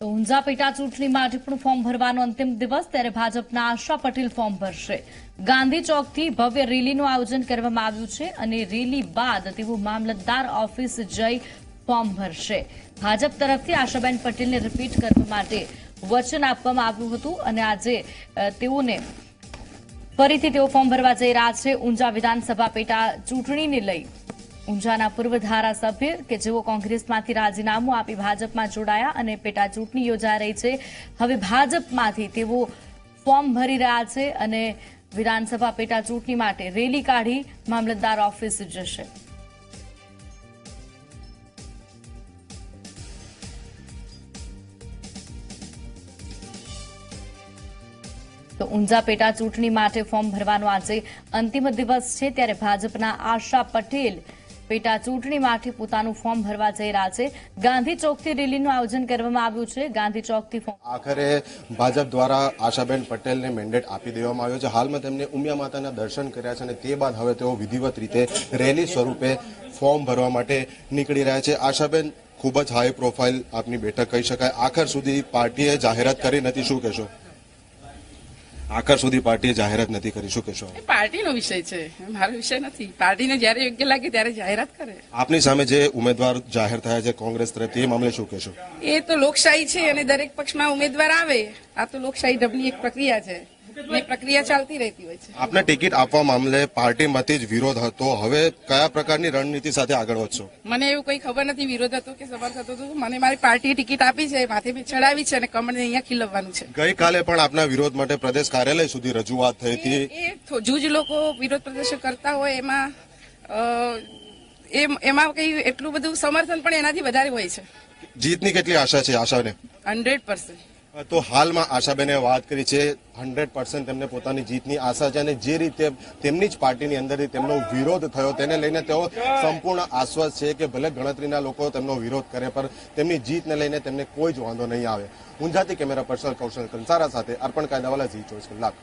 તો ઊંઝા પેટા ચૂંટણી માટે પણ ફોર્મ ભરવાનો અંતિમ દિવસ ત્યારે ભાજપના આશા પટેલ ફોર્મ ભરશે. ગાંધી ચોકથી ભવ્ય રેલીનું આયોજન કરવામાં આવ્યું છે અને રેલી બાદ તેઓ મામલતદાર ઓફિસ જઈ ફોર્મ ભરશે. ભાજપ તરફથી આશાબેન પટેલને રિપીટ કરવા માટે વચન આપવામાં આવ્યું હતું અને આજે તેઓને ફરીથી તેઓ ફોર્મ ભરવા જઈ રહ્યા છે. ઊંઝા વિધાનસભા પેટા ચૂંટણીને લઈ ઊંઝાના પૂર્વ ધારાસભ્ય કે જેઓ કોંગ્રેસમાંથી રાજીનામું આપી ભાજપમાં જોડાયા અને પેટા ચૂંટણી યોજાઈ રહી છે. હવે ભાજપમાંથી તેઓ ફોર્મ ભરી રહ્યા છે અને વિધાનસભા પેટા ચૂંટણી માટે રેલી કાઢી મામલતદાર ઓફિસ જશે. તો ઊંઝા પેટા ચૂંટણી માટે ફોર્મ ભરવાનો આજે અંતિમ દિવસ છે. ત્યારે ભાજપના આશા પટેલ પેટા ચૂંટણી માટે પોતાનું ફોર્મ ભરવા જઈ રહ્યા છે. ગાંધી ચોકથી રેલીનું આયોજન કરવામાં આવ્યું છે. ગાંધી ચોકથી ફોર્મ આખરે ભાજપ દ્વારા આશાબેન પટેલને મેન્ડેટ આપી દેવામાં આવ્યો છે. હાલમાં તેમને ઉમિયા માતાના દર્શન કર્યા છે અને તે બાદ હવે તેઓ વિધિવત રીતે રેલી સ્વરૂપે ફોર્મ ભરવા માટે નીકળી રહ્યા છે. આશાબેન, ખૂબ જ હાઈ પ્રોફાઇલ આપની બેઠક કહી શકાય. આખર સુધી પાર્ટીએ જાહેરાત કરી નથી. શું કહેશો? આખર સુધી પાર્ટીએ જાહેરાત નથી કરી. શું કહેશો? એ પાર્ટીનો વિષય છે. મારો વિષય નથી. પાર્ટીને જ્યારે યોગ્ય લાગે ત્યારે જાહેરાત કરે. આપની સામે જે ઉમેદવાર જાહેર થયા છે કોંગ્રેસ તરફથી એ મામલે શું કહેશો? એ તો લોકશાહી છે અને દરેક પક્ષમાં ઉમેદવાર આવે. આ તો લોકશાહી ઢબની એક પ્રક્રિયા છે. એ પ્રક્રિયા ચાલતી રહેતી હોય છે. આપને ટિકિટ આપવા મામલે પાર્ટીમાંથી જ વિરોધ હતો. હવે કયા પ્રકારની રણનીતિ સાથે આગળ વધશો? મને એવું કંઈ ખબર નથી વિરોધ હતો કે સમર્થ હતો. મને મારી પાર્ટી ટિકિટ આપી છે માથે બી ચડાવી છે અને કમળને અહીંયા ખીલવવાનું છે. ગઈકાલે પણ આપના વિરોધ માટે પ્રદેશ કાર્યાલય સુધી રજૂઆત થઈ હતી. જૂજ લોકો વિરોધ પ્રદર્શન કરતા હોય એમાં એમ- એમાં કઈ એટલું બધું સમર્થન પણ એનાથી વધારે હોય છે. જીતની કેટલી આશા છે આશાને? Hundred percent. તો હાલમાં આશાબેને વાત કરી છે, હંડ્રેડ પર્સન્ટ તેમને પોતાની જીતની આશા છે અને જે રીતે તેમની જ પાર્ટીની અંદરથી તેમનો વિરોધ થયો તેને લઈને તેઓ સંપૂર્ણ આશ્વાસ છે કે ભલે ગણતરીના લોકો તેમનો વિરોધ કરે, પણ તેમની જીતને લઈને તેમને કોઈ જ વાંધો નહીં આવે. ઊંઝાથી કેમેરા પર્સન કૌશલ કંસારા સાથે અર્પણ કાયદાવાલા જી ચોવીસ કલાક.